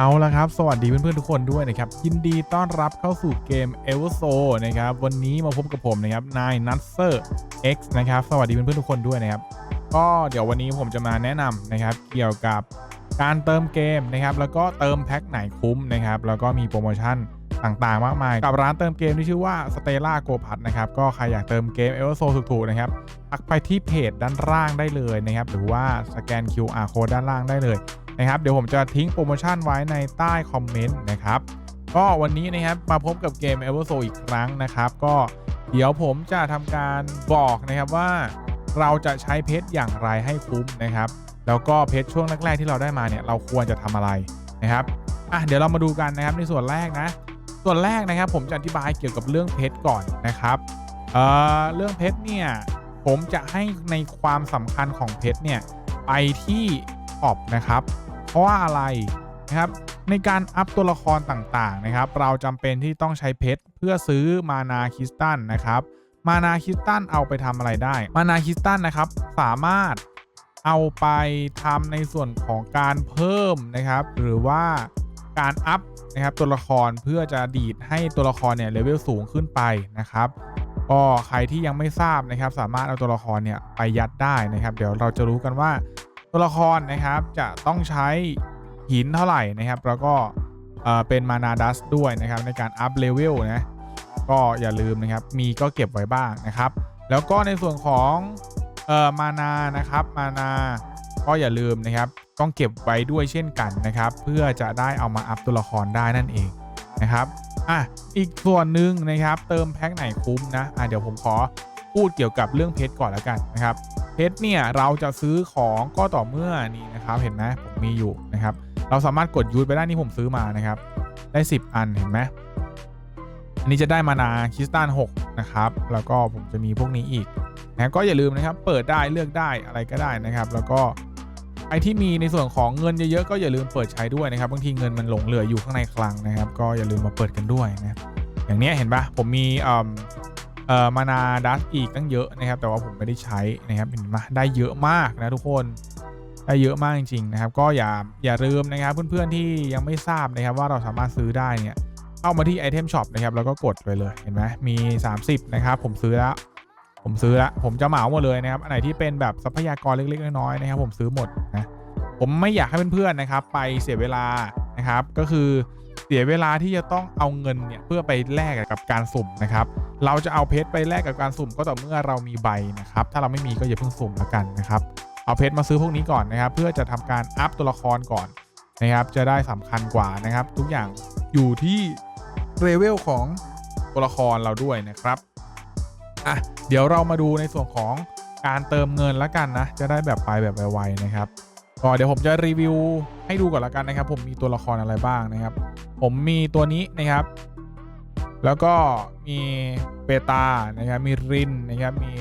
เอาละครับ สวัสดีเพื่อนๆทุกคนด้วยนะครับ ยินดีต้อนรับเข้าสู่เกม e v e r s o นะครับ วันนี้มาพบกับผมนะครับ นายนัทเซอร์ X นะครับ สวัสดีเพื่อนๆทุกคนด้วยนะครับ ก็เดี๋ยววันนี้ผมจะมาแนะนำนะครับ เกี่ยวกับการเติมเกมนะครับ แล้วก็เติมแพ็คไหนคุ้มนะครับ แล้วก็มีโปรโมชั่นต่างๆ มากมาย กับร้านเติมเกมที่ชื่อว่า Stella Go p a s นะครับ ก็ใครอยากเติมเกม e v e r s o ถูกๆนะครับทักไปที่เพจด้านล่างได้เลยนะครับ หรือว่าสแกน QR code ด้านล่างได้เลย นะครับเดี๋ยวผมจะทิ้งโปรโมชั่นไว้ในใต้คอมเมนต์นะครับก็วันนี้นะครับมาพบกับเกม e v e r s o อีกครั้งนะครับ ก็เดี๋ยวผมจะทำการบอกนะครับว่าเราจะใช้เพชรอย่างไรให้คุ้มนะครับ แล้วก็เพชรช่วงแรกๆที่เราได้มาเนี่ยเราควรจะทำอะไรนะครับอะเดี๋ยวเรามาดูกันนะครับในส่วนแรกนะ ส่วนแรกนะครับผมจะอธิบายเกี่ยวกับเรื่องเพชรก่อนนะครับเอ่อเรื่องเพชรเนี่ยผมจะให้ในความสำคัญของเพชรเนี่ยไปที่ท็อปนะครับ เพราะว่าอะไรนะครับในการอัพตัวละครต่างๆนะครับเราจำเป็นที่ต้องใช้เพชรเพื่อซื้อมานาคริสตัลนะครับมานาคริสตัลเอาไปทำอะไรได้ มานาคริสตัลนะครับสามารถเอาไปทำในส่วนของการเพิ่มนะครับ หรือว่าการอัพนะครับตัวละครเพื่อจะดีดให้ตัวละครเนี่ยเลเวลสูงขึ้นไปนะครับก็ใครที่ยังไม่ทราบนะครับ สามารถเอาตัวละครเนี่ยไปยัดได้นะครับ เดี๋ยวเราจะรู้กันว่า ตัวละครนะครับจะต้องใช้หินเท่าไหร่นะครับ แล้วก็เป็นมานาดัสด้วยนะครับในการอัพเลเวลนะก็อย่าลืมนะครับมีก็เก็บไว้บ้างนะครับ แล้วก็ในส่วนของเอ่อมานานะครับมานาก็อย่าลืมนะครับต้องเก็บไว้ด้วยเช่นกันนะครับ เพื่อจะได้เอามาอัพตัวละครได้นั่นเองนะครับอะอีกส่วนหนึ่งนะครับ เติมแพ็คไหนคุ้มนะอะเดี๋ยวผมขอพูดเกี่ยวกับเรื่องเพชรก่อนแล้วกันนะครับ เพชรเนี่ยเราจะซื้อของก็ต่อเมื่อนี่นะครับเห็นไหมผมมีอยู่นะครับ เราสามารถกดยูทไปได้นี่ผมซื้อมานะครับ ได้ 10 อันเห็นไหมอันนี้จะได้มานาคริสตัล6นะครับแล้วก็ผมจะมีพวกนี้อีกนะก็อย่าลืมนะครับ เปิดได้เลือกได้อะไรก็ได้นะครับ แล้วก็ไอที่มีในส่วนของเงินเยอะๆก็อย่าลืมเปิดใช้ด้วยนะครับบางทีเงินมันหลงเหลืออยู่ข้างในคลังนะครับ ก็อย่าลืมมาเปิดกันด้วยนะอย่างนี้เห็นปะผมมีอ่า เอ่อมานาดัสอีกตั้งเยอะนะครับ แต่ว่าผมไม่ได้ใช้นะครับเห็นไหมได้เยอะมากนะทุกคนได้เยอะมากจริงๆนะครับ ก็อย่าอย่าลืมนะครับเพื่อนๆที่ยังไม่ทราบนะครับว่าเราสามารถซื้อได้เนี่ยเข้ามาที่ไอเทมช็อปนะครับแล้วก็กดไปเลยเห็นไหมมี 30 นะครับ ผมซื้อแล้วผมซื้อแล้วผมจะเหมาหมดเลยนะครับ อันไหนที่เป็นแบบทรัพยากรเล็กๆน้อยๆนะครับ ผมซื้อหมดนะผมไม่อยากให้เพื่อนๆนะครับ ไปเสียเวลานะครับ ก็คือ เสียเวลาที่จะต้องเอาเงินเนี่ยเพื่อไปแลกกับการสุ่มนะครับ เราจะเอาเพชรไปแลกกับการสุ่มก็ต่อเมื่อเรามีใบนะครับ ถ้าเราไม่มีก็อย่าเพิ่งสุ่มแล้วกันนะครับ เอาเพชรมาซื้อพวกนี้ก่อนนะครับ เพื่อจะทำการอัพตัวละครก่อนนะครับ จะได้สำคัญกว่านะครับ ทุกอย่างอยู่ที่เลเวลของตัวละครเราด้วยนะครับอะเดี๋ยวเรามาดูในส่วนของการเติมเงินแล้วกันนะ จะได้แบบไปแบบไวๆนะครับ ก็เดี๋ยวผมจะรีวิวให้ดูก่อนล้วกันนะครับ ผมมีตัวละครอะไรบ้างนะครับ ผมมีตัวนี้นะครับ แล้วก็มีเปตานะครับมีรินนะครับมี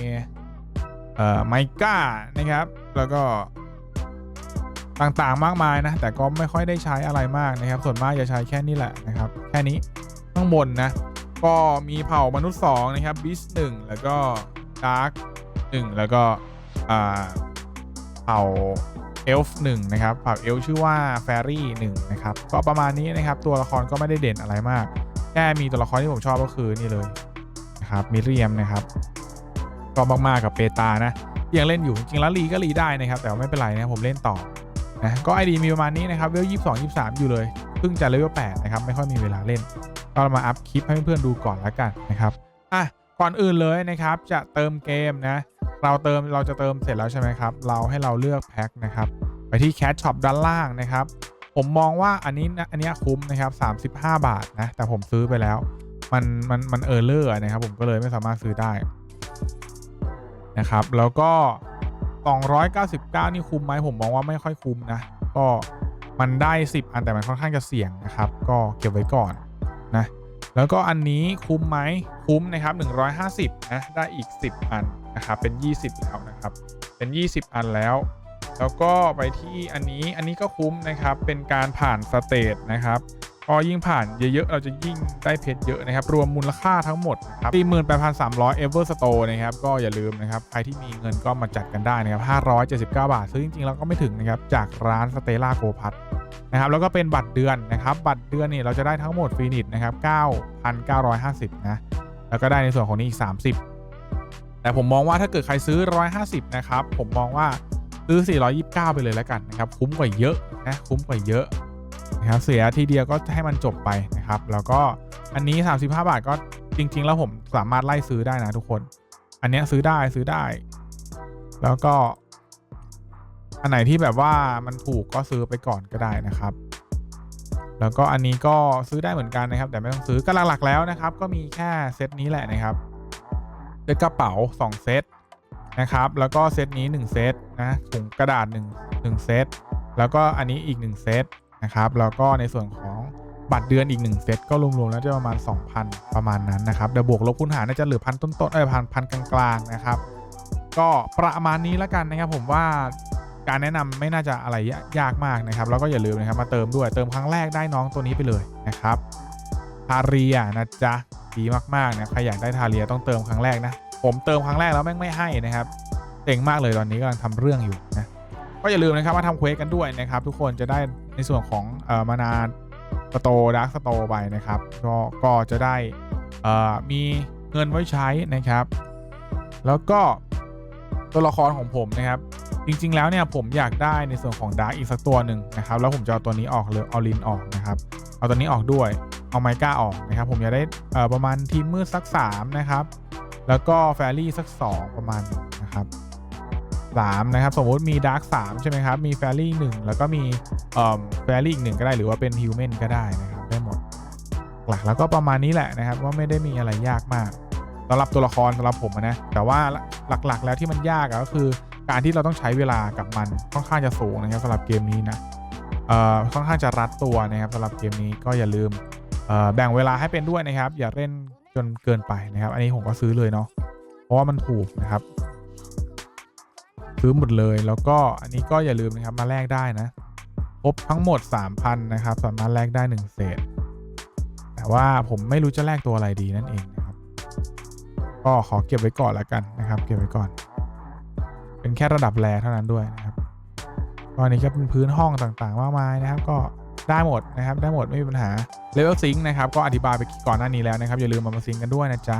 เอ่อไมก้านะครับ แล้วก็ต่างๆมากมายนะ แต่ก็ไม่ค่อยได้ใช้อะไรมากนะครับ ส่วนมากจะใช้แค่นี้แหละนะครับ แค่นี้ข้างบนนะ ก็มีเผ่ามนุษย์2นะครับบิสหนึ่งแล้วก็ดาร์กหนึ่งแล้วก็อ่าเผ่า เอลฟ์หนึ่งนะครับเผ่าเอลชื่อว่าแฟรี่หนึ่งนะครับก็ประมาณนี้นะครับ ตัวละครก็ไม่ได้เด่นอะไรมาก แค่มีตัวละครที่ผมชอบก็คือนี่เลยนะครับมิเรียมนะครับ ก็มากๆกับเปตานะยังเล่นอยู่จริงๆแล้วรีก็รีได้นะครับ แต่ไม่เป็นไรนะผมเล่นต่อนะก็ไอดีมีประมาณนี้นะครับเวลยี่สิบสองยี่สามอยู่เลยเพิ่งจะเลเวลแปดนะครับไม่ค่อยมีเวลาเล่น ก็มาอัพคลิปให้เพื่อนๆดูก่อนแล้วกันนะครับอะก่อนอื่นเลยนะครับจะเติมเกมนะ เราเติมเราจะเติมเสร็จแล้วใช่ไหมครับ เราให้เราเลือกแพ็คนะครับ ไปที่แคชช็อปด้านล่างนะครับ ผมมองว่าอันนี้นะอันนี้คุ้มนะครับ 35 บาทนะ แต่ผมซื้อไปแล้ว มันมันมันเออร์เลอร์นะครับ ผมก็เลยไม่สามารถซื้อได้นะครับ แล้วก็ 299 นี่คุ้มไหมผมมองว่าไม่ค่อยคุ้มนะ ก็มันได้ 10 อันแต่มันค่อนข้างจะเสี่ยงนะครับ ก็เก็บไว้ก่อนนะ แล้วก็อันนี้คุ้มไหมคุ้มนะครับ 150นะได้อีก 10 อัน นะครับเป็น 20 แล้วนะครับ เป็น 20 อันแล้ว แล้วก็ไปที่อันนี้อันนี้ก็คุ้มนะครับ เป็นการผ่านสเตจนะครับก็ยิ่งผ่านเยอะๆ เราจะยิ่งได้เพชรเยอะนะครับ รวมมูลค่าทั้งหมดนะครับ48,300 Ever Store นะครับ ก็อย่าลืมนะครับ ใครที่มีเงินก็มาจัดกันได้นะครับ 579 บาทซื้อจริงๆแล้วก็ไม่ถึงนะครับ จากร้าน Stella Go p a s นะครับ แล้วก็เป็นบัตรเดือนนะครับ บัตรเดือนนี่เราจะได้ทั้งหมดฟรีนิตนะครับ 9,950 นะ แล้วก็ได้ในส่วนของนี้อีก 30 แต่ผมมองว่าถ้าเกิดใครซื้อ 150 นะครับ ผมมองว่าซื้อ 429 ไปเลยแล้วกันนะครับ คุ้มกว่าเยอะนะคุ้มกว่าเยอะนะครับเสียทีเดียวก็ให้มันจบไปนะครับ แล้วก็อันนี้ 35 บาทก็จริง ๆ แล้วผมสามารถไล่ซื้อได้นะทุกคน อันนี้ซื้อได้ซื้อได้ แล้วก็ อันไหนที่แบบว่ามันถูกก็ซื้อไปก่อนก็ได้นะครับ แล้วก็อันนี้ก็ซื้อได้เหมือนกันนะครับ แต่ไม่ต้องซื้อก็หลักๆแล้วนะครับ ก็มีแค่เซตนี้แหละนะครับ เซตกระเป๋า 2 เซตนะครับ แล้วก็เซตนี้ 1 เซตนะถุงกระดาษ1 1เซตแล้วก็อันนี้อีก 1 เซตนะครับ แล้วก็ในส่วนของบัตรเดือนอีก 1 เซตก็รวมๆแล้วจะประมาณ 2,000 ประมาณนั้นนะครับเดี๋ยวบวกลบคูณหารน่าจะเหลือพันต้นๆเอ้ยพันพันกลางๆนะครับ ก็ประมาณนี้แล้วกันนะครับผมว่าการแนะนำไม่น่าจะอะไรยากมากนะครับแล้วก็อย่าลืมนะครับมาเติมด้วยเติมครั้งแรกได้น้องตัวนี้ไปเลยนะครับทาเรียนะจ๊ะ ดีมากๆนะใครอยากได้ทาเรียต้องเติมครั้งแรกนะ ผมเติมครั้งแรกแล้วแม่งไม่ให้นะครับเจ๋งมากเลยตอนนี้กำลังทำเรื่องอยู่นะก็อย่าลืมนะครับมาทำเควสกันด้วยนะครับ ทุกคนจะได้ในส่วนของเอ่อมานาสโตดักสโตไปนะครับก็ก็จะได้เอ่อมีเงินไว้ใช้นะครับ แล้วก็ตัวละครของผมนะครับ จริง ๆ แล้วเนี่ยผมอยากได้ในส่วนของดาร์กอีกสักตัวหนึ่งนะครับ แล้วผมจะเอาตัวนี้ออกเลยเอาลินออกนะครับ เอาตัวนี้ออกด้วย เอาไมก้าออกนะครับ ผมอยากได้เอ่อประมาณทีมมืดสัก 3 นะครับ แล้วก็แฟรี่สัก 2 ประมาณนะครับ3นะครับ สมมติมีดาร์ก3ใช่ไหมครับ มีแฟรี่หนึ่งแล้วก็มีเอ่อแฟรี่อีกหนึ่งก็ได้หรือว่าเป็นฮิวแมนก็ได้นะครับ ได้หมด หลักแล้วก็ประมาณนี้แหละนะครับ ว่าไม่ได้มีอะไรยากมากสำหรับตัวละครสำหรับผมนะ แต่ว่าหลักๆแล้วที่มันยากก็คือ การที่เราต้องใช้เวลากับมันค่อนข้างจะสูงนะครับสำหรับเกมนี้นะเอ่อค่อนข้างจะรัดตัวนะครับสำหรับเกมนี้ก็อย่าลืม แบ่งเวลาให้เป็นด้วยนะครับ อย่าเล่นจนเกินไปนะครับ อันนี้ผมก็ซื้อเลยเนาะเพราะว่ามันถูกนะครับ ซื้อหมดเลยแล้วก็อันนี้ก็อย่าลืมนะครับมาแลกได้นะครบทั้งหมด 3,000 นะครับ สามารถแลกได้ 1 เศษ แต่ว่าผมไม่รู้จะแลกตัวอะไรดีนั่นเองนะครับ ก็ขอเก็บไว้ก่อนแล้วกันนะครับ เก็บไว้ก่อน เป็นแค่ระดับแรเท่านั้นด้วยนะครับก็อันนี้ก็เป็นพื้นห้องต่างๆมากมายนะครับ ก็ ได้หมดนะครับได้หมดไม่มีปัญหาเลเวลซิงนะครับก็อธิบายไปก่อนหน้านี้แล้วนะครับอย่าลืมมามาซิงกันด้วยนะจ๊ะ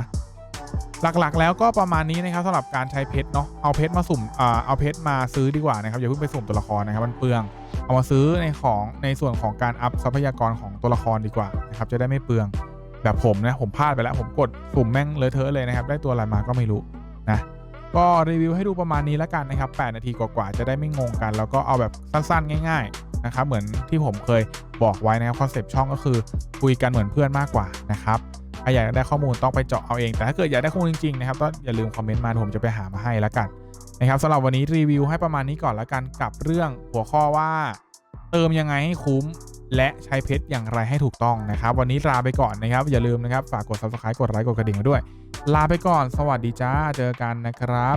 หลักๆ แล้วก็ประมาณนี้นะครับสำหรับการใช้เพชรเนาะเอาเพชรมาสุ่มอ่าเอาเพชรมาซื้อดีกว่านะครับอย่าเพิ่งไปสุ่มตัวละครนะครับมันเปลือง เอามาซื้อในของในส่วนของการอัพทรัพยากรของตัวละครดีกว่านะครับจะได้ไม่เปลืองแบบผมนะผมพลาดไปแล้วผมกดสุ่มแม่งเลอะเทอะเลยนะครับได้ตัวอะไรมาก็ไม่รู้นะก็รีวิวให้ดูประมาณนี้แล้วกันนะครับ 8 นาทีกว่าๆจะได้ไม่งงกัน แล้วก็เอาแบบสั้นๆ ง่ายๆ นะครับเหมือนที่ผมเคยบอกไว้นะครับคอนเซปต์ช่องก็คือคุยกันเหมือนเพื่อนมากกว่านะครับใครอยากได้ข้อมูลต้องไปเจาะเอาเอง แต่ถ้าเกิดอยากได้ข้อมูลจริงๆนะครับก็อย่าลืมคอมเมนต์มาผมจะไปหามาให้แล้วกันนะครับสำหรับวันนี้รีวิวให้ประมาณนี้ก่อนแล้วกันกับเรื่องหัวข้อว่า เติมยังไงให้คุ้มและใช้เพชรอย่างไรให้ถูกต้องนะครับ วันนี้ลาไปก่อนนะครับ อย่าลืมนะครับ ฝากกด subscribe กดไลค์กดกระดิ่งด้วย ลาไปก่อน สวัสดีจ้า เจอกันนะครับ